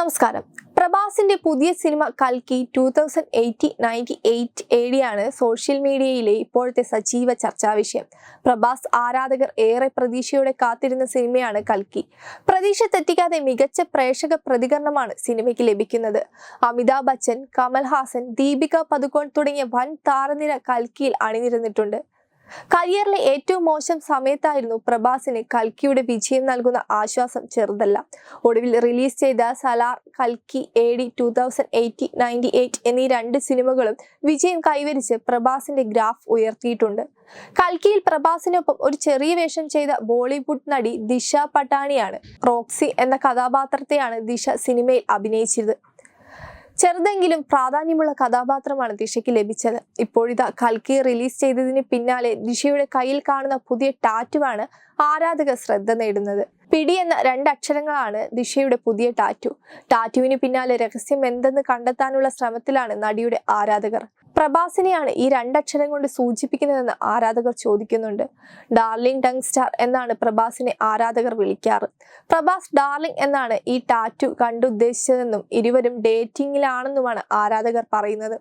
നമസ്കാരം. പ്രഭാസിന്റെ പുതിയ സിനിമ കൽക്കി two thousand eighty ninety eight ഏടിയാണ് social മീഡിയയിലെ ഇപ്പോഴത്തെ സജീവ ചർച്ചാ വിഷയം. പ്രഭാസ് ആരാധകർ ഏറെ പ്രതീക്ഷയോടെ കാത്തിരുന്ന സിനിമയാണ് കൽക്കി. പ്രതീക്ഷ തെറ്റിക്കാതെ മികച്ച പ്രേക്ഷക പ്രതികരണമാണ് സിനിമയ്ക്ക് ലഭിക്കുന്നത്. അമിതാഭ് ബച്ചൻ കമൽഹാസൻ ദീപിക പതുക്കോൺ തുടങ്ങിയ വൻ താരനിര കൽക്കിയിൽ അണിനിരന്നിട്ടുണ്ട്. കരിയറിലെ ഏറ്റവും മോശം സമയത്തായിരുന്നു പ്രഭാസിന് കൽക്കിയുടെ വിജയം നൽകുന്ന ആശ്വാസം ചെറുതല്ല. ഒടുവിൽ റിലീസ് ചെയ്ത സലാർ കൽക്കി A D two thousand eighty ninety eight എന്നീ രണ്ട് സിനിമകളും വിജയം കൈവരിച്ച് പ്രഭാസിന്റെ ഗ്രാഫ് ഉയർത്തിയിട്ടുണ്ട്. കൽക്കിയിൽ പ്രഭാസിനൊപ്പം ഒരു ചെറിയ വേഷം ചെയ്ത ബോളിവുഡ് നടി ദിശ പട്ടാണിയാണ്. റോക്സി എന്ന കഥാപാത്രത്തെയാണ് ദിശ സിനിമയിൽ അഭിനയിച്ചത് ചെറുതെങ്കിലും പ്രാധാന്യമുള്ള കഥാപാത്രമാണ് ദിശയ്ക്ക് ലഭിച്ചത്. ഇപ്പോഴിതാ കൽക്കി റിലീസ് ചെയ്തതിന് പിന്നാലെ ദിശയുടെ കയ്യിൽ കാണുന്ന പുതിയ ടാറ്റുവാണ് ആരാധക ശ്രദ്ധ നേടുന്നത്. പിടി എന്ന രണ്ടക്ഷരങ്ങളാണ് ദിശയുടെ പുതിയ ടാറ്റു ടാറ്റുവിന് പിന്നാലെ രഹസ്യം എന്തെന്ന് കണ്ടെത്താനുള്ള ശ്രമത്തിലാണ് നടിയുടെ ആരാധകർ. പ്രഭാസിനെയാണ് ഈ രണ്ടക്ഷരം കൊണ്ട് സൂചിപ്പിക്കുന്നതെന്ന് ആരാധകർ ചോദിക്കുന്നുണ്ട്. ഡാർലിംഗ് ടങ് സ്റ്റാർ എന്നാണ് പ്രഭാസിനെ ആരാധകർ വിളിക്കാറ്. പ്രഭാസ് ഡാർലിംഗ് എന്നാണ് ഈ ടാറ്റു കണ്ടുദ്ദേശിച്ചതെന്നും ഇരുവരും ഡേറ്റിംഗിലാണെന്നുമാണ് ആരാധകർ പറയുന്നത്.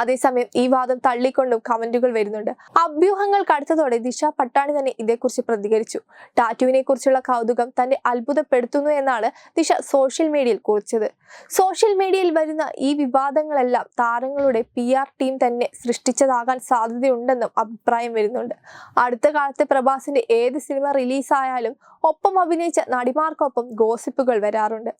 അതേസമയം ഈ വാദം തള്ളിക്കൊണ്ടും കമന്റുകൾ വരുന്നുണ്ട്. അഭ്യൂഹങ്ങൾ കടുത്തതോടെ ദിശ പട്ടാണി തന്നെ ഇതേക്കുറിച്ച് പ്രതികരിച്ചു. ടാറ്റുവിനെ കുറിച്ചുള്ള കൗതുകം തന്നെ അത്ഭുതപ്പെടുത്തുന്നു എന്നാണ് ദിശ സോഷ്യൽ മീഡിയയിൽ കുറിച്ചത്. സോഷ്യൽ മീഡിയയിൽ വരുന്ന ഈ വിവാദങ്ങളെല്ലാം താരങ്ങളുടെ പി ആർ ടീം തന്നെ സൃഷ്ടിച്ചതാകാൻ സാധ്യതയുണ്ടെന്നും അഭിപ്രായം വരുന്നുണ്ട്. അടുത്ത കാലത്ത് പ്രഭാസിന്റെ ഏത് സിനിമ റിലീസായാലും ഒപ്പം അഭിനയിച്ച നടിമാർക്കൊപ്പം ഗോസിപ്പുകൾ വരാറുണ്ട്.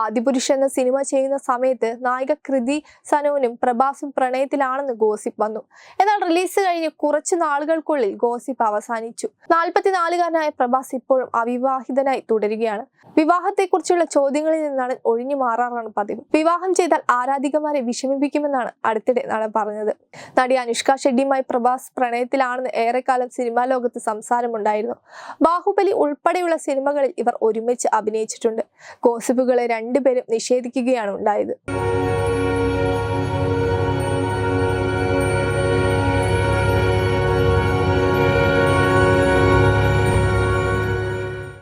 ആദിപുരുഷ എന്ന സിനിമ ചെയ്യുന്ന സമയത്ത് നായിക കൃതി സനോനും പ്രഭാസും പ്രണയത്തിലാണെന്ന് ഗോസിപ്പ് വന്നു. എന്നാൽ റിലീസ് കഴിഞ്ഞ് കുറച്ച് നാളുകൾക്കുള്ളിൽ ഗോസിപ്പ് അവസാനിച്ചു. നാൽപ്പത്തിനാലുകാരനായ പ്രഭാസ് ഇപ്പോഴും അവിവാഹിതനായി തുടരുകയാണ്. വിവാഹത്തെക്കുറിച്ചുള്ള ചോദ്യങ്ങളിൽ നിന്നാണ് ഒഴിഞ്ഞു മാറാറാണ് പതിവ്. വിവാഹം ചെയ്താൽ ആരാധികമാരെ വിഷമിപ്പിക്കുമെന്നാണ് അടുത്തിടെ നടൻ പറഞ്ഞത്. നടി അനുഷ്ക ഷെഡ്ഡിയുമായി പ്രഭാസ് പ്രണയത്തിലാണെന്ന് ഏറെക്കാലം സിനിമാ ലോകത്ത് സംസാരമുണ്ടായിരുന്നു. ബാഹുബലി ഉൾപ്പെടെയുള്ള സിനിമകളിൽ ഇവർ ഒരുമിച്ച് അഭിനയിച്ചിട്ടുണ്ട്. ഗോസിപ്പുകളെ രണ്ടുപേരും നിഷേധിക്കുകയാണ് ഉണ്ടായത്.